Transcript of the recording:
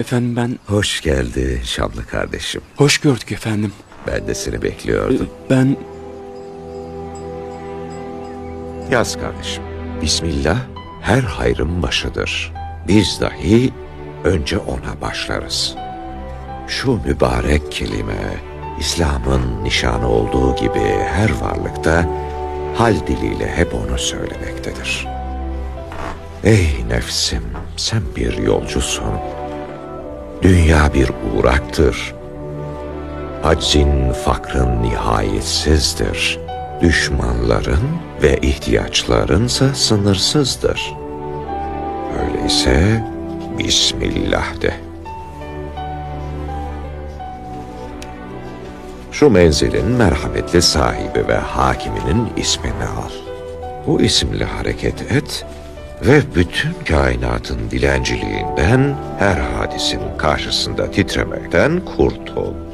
Efendim ben Hoş geldi Şamlı kardeşim. hoş gördük efendim. Ben de seni bekliyordum. Ben Yaz kardeşim. Bismillah her hayrın başıdır. Biz dahi önce ona başlarız. Şu mübarek kelime, İslam'ın nişanı olduğu gibi her varlıkta hal diliyle hep onu söylemektedir. Ey nefsim, sen bir yolcusun. Dünya bir uğraktır. Aczin, fakrın nihayetsizdir. Düşmanların ve ihtiyaçlarınsa sınırsızdır. Öyleyse Bismillah de. Şu menzilin merhametli sahibi ve hakiminin ismini al. Bu isimle hareket et ve bütün kainatın dilenciliğinden, her hadisin karşısında titremekten kurtul.